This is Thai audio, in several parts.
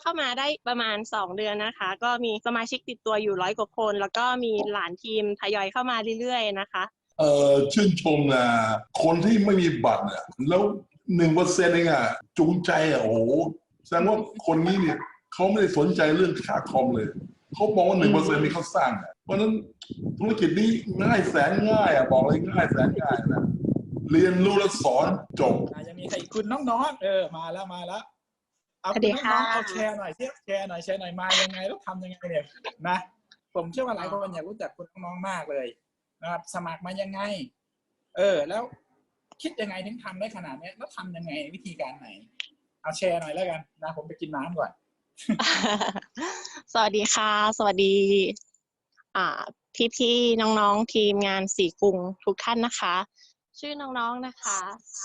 เข้ามาได้ประมาณสองเดือนนะคะ ก็มีสมาชิกติดตัวอยู่ร้อยกว่าคน แล้วก็มีหลานทีมทยอยเข้ามาเรื่อยๆนะคะเอ่อชื่นชมนะคนที่ไม่มีบัตรเนี่ยแล้วหนึ่งเปอร์เซ็นต์เองอะจูงใจอะโอ้โหแสดงว่าคนนี้เนี่ยเขาไม่ได้สนใจเรื่องค่าคอมเลยเขามองว่าหนึ่งเปอร์เซ็นต์นี้เขาสร้างอะเพราะฉะนั้นธุรกิจนี้ง่ายแสนง่ายอะบอกเลยง่ายแสนง่ายนะเรียนรู้แล้วสอนจบอะยังมีใครอีกคุณน้องๆเออมาแล้วมาแล้ว เอาสวัคุสดีณค่ะน้องๆเอาแชร์หน่อยเทียบแชร์หน่อยแชร์หน่อยมายังไงแล้วทำยังไงเนี่ยนะ ผมเชื่อว่าหลายคนอยากรู้จักคุณน้องๆมากเลยนะครับ สมัครมายังไง เออ แล้วคิดยังไงถึงทำได้ขนาดเนี้ยแล้วทำยังไงวิธีการไหน เอาแชร์หน่อยแล้วกันนะผมไปกินน้ำก่อน สวัสดีค่ะ สวัสดี อ่าพี่ๆน้องๆทีมงานสีกรุงทุกท่านนะคะ ชื่อน้องๆนะคะ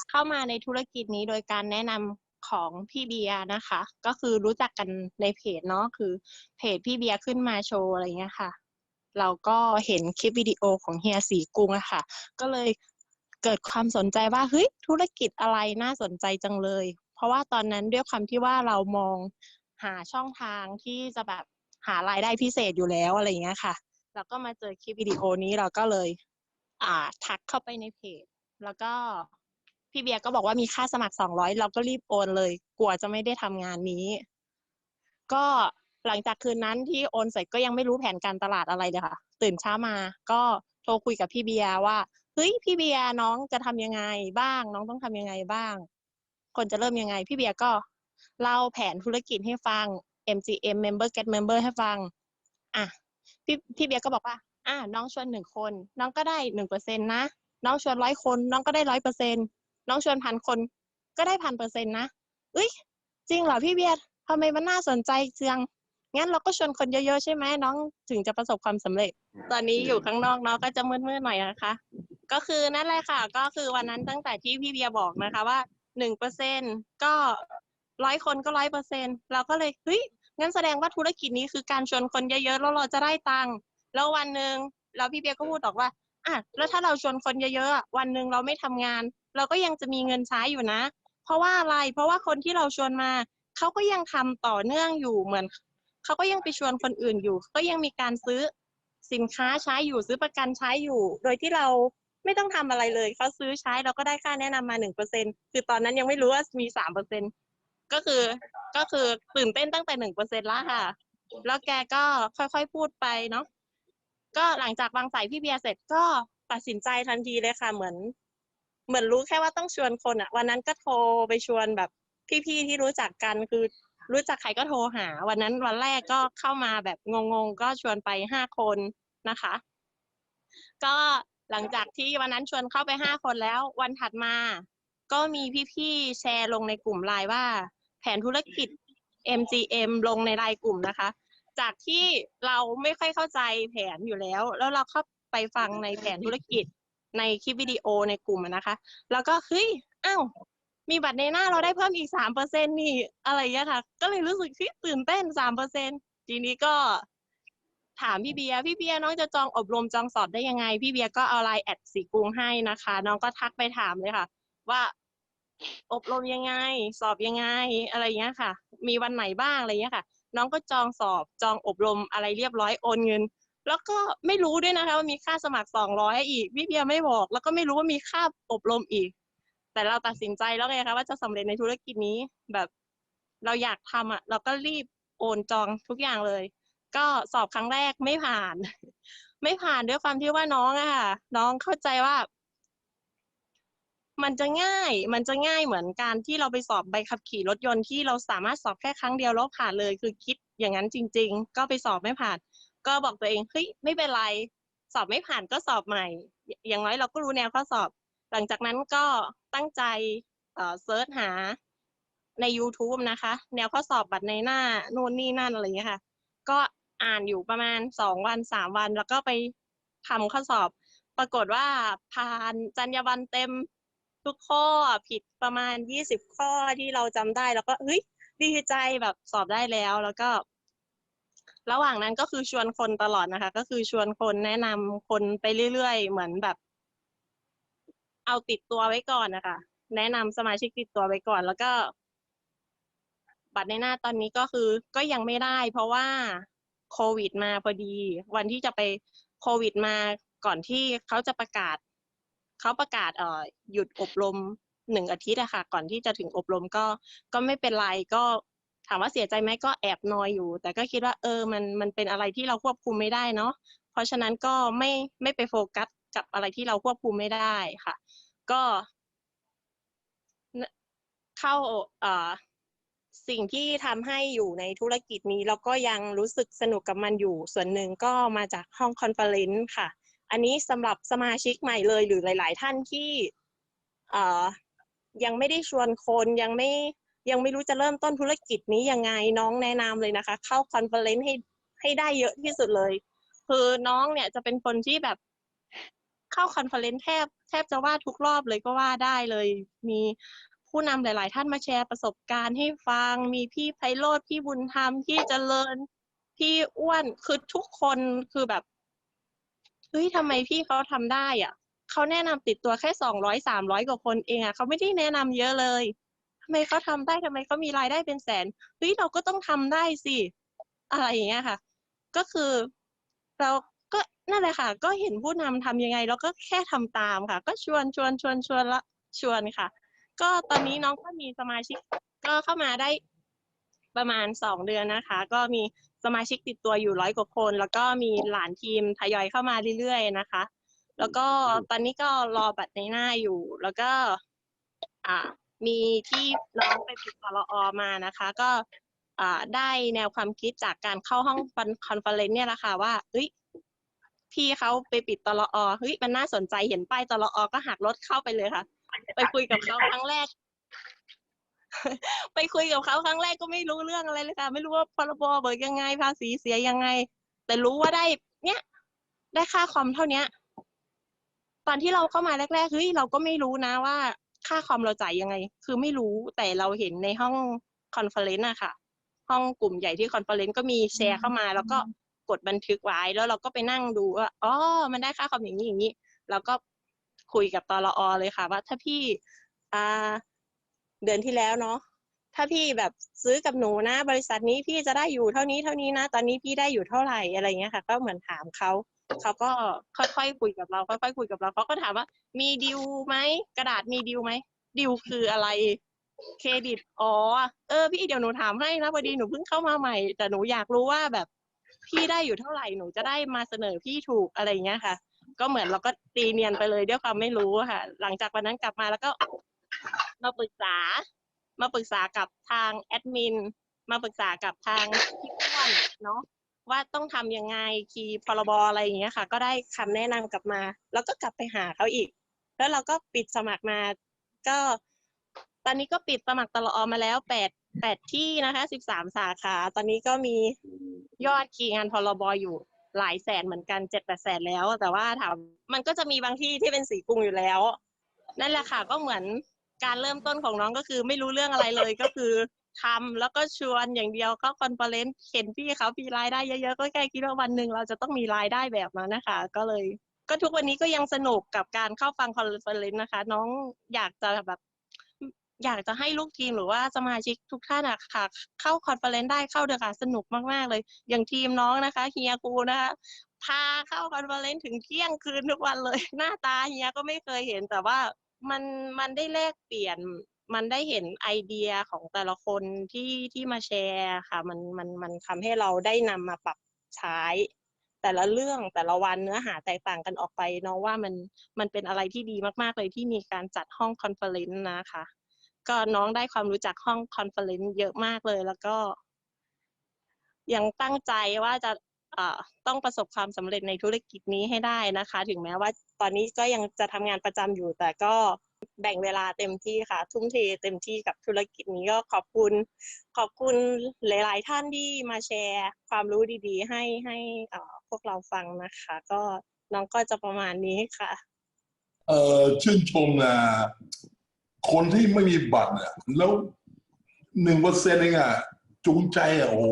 เข้ามาในธุรกิจนี้โดยการแนะนำ ของพี่เบียร์นะคะ ก็คือรู้จักกันในเพจเนาะคือเพจพี่เบียร์ขึ้นมาโชว์อะไรเงี้ยค่ะ เราก็เห็นคลิปวิดีโอของเฮียสีกรุงอะค่ะ ก็เลยเกิดความสนใจว่าเฮ้ยธุรกิจอะไรน่าสนใจจังเลย เพราะว่าตอนนั้นด้วยความที่ว่าเรามองหาช่องทางที่จะแบบหารายได้พิเศษอยู่แล้วอะไรเงี้ยค่ะแล้วก็มาเจอคลิปวิดีโอนี้เราก็เลย อ่าทักเข้าไปในเพจ แล้วก็ พี่เบียร์ก็บอกว่ามีค่าสมัครสองร้อยเราก็รีบโอนเลย กลัวจะไม่ได้ทำงานนี้ ก็หลังจากคืนนั้นที่โอนเสร็จก็ยังไม่รู้แผนการตลาดอะไรเลยค่ะ ตื่นเช้ามาก็โทรคุยกับพี่เบียร์ว่าเฮ้ยพี่เบียร์น้องจะทำยังไงบ้าง น้องต้องทำยังไงบ้าง คนจะเริ่มยังไง พี่เบียร์ก็เล่าแผนธุรกิจให้ฟัง MGM Member Get Member ให้ฟังอะพี่พี่เบียร์ก็บอกว่า อะน้องชวนหนึ่งคน น้องก็ได้หนึ่งเปอร์เซ็นต์นะ น้องชวนร้อยคน น้องก็ได้ร้อยเปอร์เซ็นต์ น้องชวนพันคนก็ได้พันเปอร์เซ็นต์นะเอ้ยจริงเหรอพี่เบียร์ทำไมมันน่าสนใจจังงั้นเราก็ชวนคนเยอะๆใช่ไหมน้องถึงจะประสบความสำเร็จ ตอนนี้อยู่ข้างนอกเนาะก็จะมืดๆหน่อยนะคะ ก็คือนั่นแหละค่ะ ก็คือวันนั้นตั้งแต่ที่พี่เบียร์บอกนะคะว่าหนึ่งเปอร์เซ็นก็ร้อยคนก็ร้อยเปอร์เซ็นเราก็เลยเฮ้ยงั้นแสดงว่าธุรกิจนี้คือการชวนคนเยอะๆแล้วเราจะได้ตังค์แล้ววันหนึ่งแล้วพี่เบียร์ก็พูดออกว่าอะแล้วถ้าเราชวนคนเยอะๆวันหนึ่งเราไม่ทำงาน เราก็ยังจะมีเงินใช้อยู่นะ เพราะว่าอะไรเพราะว่าคนที่เราชวนมาเขาก็ยังทำต่อเนื่องอยู่เหมือนเขาก็ยังไปชวนคนอื่นอยู่ ก็ยังมีการซื้อสินค้าใช้อยู่ซื้อประกันใช้อยู่ โดยที่เราไม่ต้องทำอะไรเลยเขาซื้อใช้เราก็ได้ค่าแนะนำมาหนึ่งเปอร์เซ็นคือตอนนั้นยังไม่รู้ว่ามีสามเปอร์เซ็นก็คือก็คือตื่นเต้นตั้งแต่หนึ่งเปอร์เซ็นละค่ะ แล้วแกก็ค่อยๆพูดไปเนาะก็หลังจากวางสายพี่เบียร์เสร็จก็ตัดสินใจทันทีเลยค่ะ เหมือน เหมือนรู้แค่ว่าต้องชวนคนอะวันนั้นก็โทรไปชวนแบบพี่ๆที่รู้จักกันคือรู้จักใครก็โทรหา วันนั้นวันแรกก็เข้ามาแบบงงๆ ก็ชวนไปห้าคนนะคะ ก็หลังจากที่วันนั้นชวนเข้าไปห้าคนแล้ว วันถัดมา ก็มีพี่ๆแชร์ลงในกลุ่มไลน์ว่า แผนธุรกิจ MGM ลงในไลน์กลุ่มนะคะ จากที่เราไม่ค่อยเข้าใจแผนอยู่แล้ว แล้วเราเข้าไปฟังในแผนธุรกิจ ในคลิปวิดีโอในกลุ่มนะคะ แล้วก็เฮ้ยอ้าวมีบัตรในหน้าเราได้เพิ่มอีกสามเปอร์เซ็นนี่อะไรอย่างเงี้ยค่ะ ก็เลยรู้สึกที่ตื่นเต้นสามเปอร์เซ็นทีนี้ก็ถามพี่เบียร์พี่เบียร์น้องจะจองอบรมจองสอบได้ยังไง พี่เบียร์ก็เอาไลน์แอดสีกรุงให้นะคะ น้องก็ทักไปถามเลยค่ะ ว่าอบรมยังไง สอบยังไงอะไรอย่างเงี้ยค่ะ มีวันไหนบ้างอะไรอย่างเงี้ยค่ะ น้องก็จองสอบจองอบรมอะไรเรียบร้อยโอนเงิน แล้วก็ไม่รู้ด้วยนะคะว่ามีค่าสมัครสองร้อยอีกพี่เบียร์ไม่บอก แล้วก็ไม่รู้ว่ามีค่าอบรมอีก แต่เราตัดสินใจแล้วไงคะว่าจะสำเร็จในธุรกิจนี้แบบเราอยากทำอะ เราก็รีบโอนจองทุกอย่างเลย ก็สอบครั้งแรกไม่ผ่าน ไม่ผ่านด้วยความที่ว่าน้องอะค่ะ น้องเข้าใจว่า มันจะง่าย มันจะง่ายเหมือนการที่เราไปสอบใบขับขี่รถยนต์ที่เราสามารถสอบแค่ครั้งเดียวแล้วผ่านเลย คือคิดอย่างนั้นจริง ๆ ก็ไปสอบไม่ผ่าน ก็บอกตัวเองเฮ้ยไม่เป็นไร สอบไม่ผ่านก็สอบใหม่ อย่างน้อยเราก็รู้แนวข้อสอบ หลังจากนั้นก็ตั้งใจเอ่อเซิร์ชหาใน YouTube นะคะ แนวข้อสอบบัตรในหน้านู่นนี่นั่นอะไรอย่างเงี้ยค่ะ ก็อ่านอยู่ประมาณสองวันสามวัน แล้วก็ไปทำข้อสอบ ปรากฏว่าผ่านจรรยาบรรณเต็มทุกข้อผิดประมาณยี่สิบข้อที่เราจำได้ แล้วก็เฮ้ยดีใจแบบสอบได้แล้ว แล้วก็ ระหว่างนั้นก็คือชวนคนตลอดนะคะ ก็คือชวนคนแนะนำคนไปเรื่อยๆ เหมือนแบบ เอาติดตัวไว้ก่อนนะคะแนะนำสมาชิกติดตัวไว้ก่อน แล้วก็ บัตรในหน้าตอนนี้ก็คือ ก็ยังไม่ได้ เพราะว่าโควิดมาพอดี วันที่จะไปโควิดมาก่อนที่เขาจะประกาศเขาประกาศเอ่อหยุดอบรมหนึ่งอาทิตย์อะค่ะ ก่อนที่จะถึงอบรมก็ก็ไม่เป็นไรก็ามว่าเสียใจไหมก็แอบนอยอยู่ แต่ก็คิดว่าเออมันมันเป็นอะไรที่เราควบคุมไม่ได้เนาะเพราะฉะนั้นก็ไม่ไม่ไปโฟกัสกับอะไรที่เราควบคุมไม่ได้ค่ะ ก็เข้าเอ่อสิ่งที่ทำให้อยู่ในธุรกิจนี้แล้วก็ยังรู้สึกสนุกกับมันอยู่ ส่วนหนึ่งก็มาจากห้องคอนเฟอเรนซ์ค่ะ อันนี้สำหรับสมาชิกใหม่เลยหรือหลาย ๆ ท่านที่เอ่อยังไม่ได้ชวนคนยังไม่ ยังไม่รู้จะเริ่มต้นธุรกิจนี้ยังไงน้องแนะนำเลยนะคะ เข้าคอนเฟอเรนซ์ให้ให้ได้เยอะที่สุดเลย คือน้องเนี่ยจะเป็นคนที่แบบเข้าคอนเฟอเรนซ์แทบแทบจะว่าทุกรอบเลยก็ว่าได้เลย มีผู้นำหลาย ๆ ท่านมาแชร์ประสบการณ์ให้ฟัง มีพี่ไพโรธพี่บุญธรรมพี่เจริญพี่อ้วนคือทุกคนคือแบบเฮ้ยทำไมพี่เขาทำได้อะเขาแนะนำติดตัวแค่สองร้อยสามร้อยกว่าคนเองอะเขาไม่ได้แนะนำเยอะเลย ไมเขาทำได้ทำไมเขามีรายได้เป็นแสนเฮ้ยเราก็ต้องทำได้สิอะไรอย่างเงี้ยค่ะ ก็คือเราก็นั่นแหละค่ะ ก็เห็นผู้นำทำยังไงเราก็แค่ทำตามค่ะ ก็ชวนชวนชวนชวนละชวนค่ะ ก็ตอนนี้น้องก็มีสมาชิก ก็เข้ามาได้ประมาณสองเดือนนะคะ ก็มีสมาชิกติดตัวอยู่ร้อยกว่าคน แล้วก็มีหลานทีมทยอยเข้ามาเรื่อยๆนะคะ แล้วก็ตอนนี้ก็รอบัตรในหน้าอยู่ แล้วก็ อ่า มีที่น้องไปติดตลอมานะคะ ก็ได้แนวความคิดจากการเข้าห้องคอนเฟอเรนซ์เนี่ยแหละค่ะว่าเฮ้ยพี่เขาไปปิดตลออเฮ้ยมันน่าสนใจเห็นป้ายตลอก็หักรถเข้าไปเลยค่ะ ไปคุยกับเขาครั้งแรก ไปคุยกับเขาครั้งแรกก็ไม่รู้เรื่องอะไรเลยค่ะ ไม่รู้ว่าพรบเบิกยังไงภาษีเสียยังไง แต่รู้ว่าได้ เนี่ย ได้ค่าคอมเท่าเนี้ย ตอนที่เราเข้ามาแรกๆเฮ้ยเราก็ไม่รู้นะว่า ค่าคอมเราจ่ายยังไง คือไม่รู้แต่เราเห็นในห้องคอนเฟอเรนซ์อะค่ะ ห้องกลุ่มใหญ่ที่คอนเฟอเรนซ์ก็มีแชร์เข้ามา แล้วก็กดบันทึกไว้แล้วเราก็ไปนั่งดูว่าอ๋อมันได้ค่าคอมอย่างนี้อย่างนี้แล้วก็คุยกับตลอเลยค่ะ ว่าถ้าพี่อ่าเดือนที่แล้วเนาะถ้าพี่แบบซื้อกับหนูนะ บริษัทนี้พี่จะได้อยู่เท่านี้เท่านี้นะ ตอนนี้พี่ได้อยู่เท่าไหร่อะไรเงี้ยค่ะ ก็เหมือนถามเขา เขาก็ค่อยๆคุยกับเรา ค่อยๆคุยกับเราเขาก็ถามว่า มีดิวไหมกระดาษมีดิวไหมดิวคืออะไร เครดิตอ๋อเออพี่เดี๋ยวหนูถามให้นะพอดีหนูเพิ่งเข้ามาใหม่ แต่หนูอยากรู้ว่าแบบพี่ได้อยู่เท่าไหร่หนูจะได้มาเสนอพี่ถูกอะไรเงี้ยค่ะ ก็เหมือนเราก็ตีเนียนไปเลยด้วยความไม่รู้ค่ะ หลังจากวันนั้นกลับมาแล้วก็มาปรึกษา มาปรึกษากับทางแอดมินมาปรึกษากับทางพี่อ้วนเนาะ ว่าต้องทำยังไงคีย์พรบอะไรอย่างเงี้ยค่ะ ก็ได้คำแนะนำกลับมา แล้วก็กลับไปหาเขาอีก แล้วเราก็ปิดสมัครมา ก็ ตอนนี้ก็ปิดสมัครตลอมาแล้วแปดแปดที่นะคะสิบสามสาขา ตอนนี้ก็มียอดคีย์งานพรบอยู่หลายแสนเหมือนกันเจ็ดแปดแสนแล้ว แต่ว่าถามมันก็จะมีบางที่ที่เป็นสีกรุงอยู่แล้ว นั่นแหละค่ะก็เหมือนการเริ่มต้นของน้องก็คือไม่รู้เรื่องอะไรเลยก็คือ ทำแล้วก็ชวนอย่างเดียวเข้าคอนเฟอเรนซ์เห็นพี่เขามีรายได้เยอะๆก็แค่คิดว่าวันหนึ่งเราจะต้องมีรายได้แบบนั้นนะคะ ก็เลย ก็ทุกวันนี้ก็ยังสนุกกับการเข้าฟังคอนเฟอเรนซ์นะคะ น้องอยากจะแบบอยากจะให้ลูกทีมหรือว่าสมาชิกทุกท่านอะค่ะ เข้าคอนเฟอเรนซ์ได้เข้าเถอะค่ะสนุกมากๆเลย อย่างทีมน้องนะคะเฮียกูนะคะพาเข้าคอนเฟอเรนซ์ถึงเที่ยงคืนทุกวันเลย หน้าตาเฮียก็ไม่เคยเห็นแต่ว่ามันมันได้แลกเปลี่ยน มันได้เห็นไอเดียของแต่ละคนที่ที่มาแชร์ค่ะ มันมันมันทำให้เราได้นำมาปรับใช้ แต่ละเรื่องแต่ละวันเนื้อหาแตกต่างกันออกไปเนาะว่ามันมันเป็นอะไรที่ดีมากๆเลยที่มีการจัดห้องคอนเฟอเรนซ์นะคะ ก็น้องได้ความรู้จักห้องคอนเฟอเรนซ์เยอะมากเลยแล้วก็ยังตั้งใจว่าจะเอ่อต้องประสบความสำเร็จในธุรกิจนี้ให้ได้นะคะ ถึงแม้ว่าตอนนี้ก็ยังจะทำงานประจำอยู่แต่ก็ แบ่งเวลาเต็มที่ค่ะ ทุ่มเทเต็มที่กับธุรกิจนี้ก็ขอบคุณ ขอบคุณหลาย ๆ ท่านที่มาแชร์ความรู้ดีๆ ให้ให้พวกเราฟังนะคะ ก็น้องก็จะประมาณนี้ค่ะเออชื่นชมนะคนที่ไม่มีบัตรเนี่ยแล้วหนึ่งเปอร์เซ็นต์เองอะจูงใจอะโอ้โห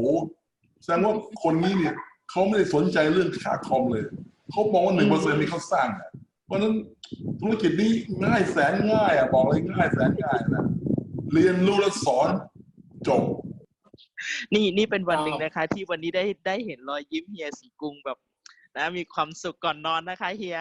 แสดงว่าคนนี้เนี่ยเขาไม่ได้สนใจเรื่องค่าคอมเลย เขามองว่าหนึ่งเปอร์เซ็นต์ที่เขาสร้างอะเพราะนั้น ธุรกิจนี้ง่ายแสนง่ายอะบอกเลยง่ายแสนง่ายนะเรียนรู้และสอนจบ นี่นี่เป็นวันหนึ่งครับนะคะ ที่วันนี้ได้ได้เห็นรอยยิ้มเฮียสีกรุงแบบ นะ มีความสุขก่อนนอนนะคะเฮีย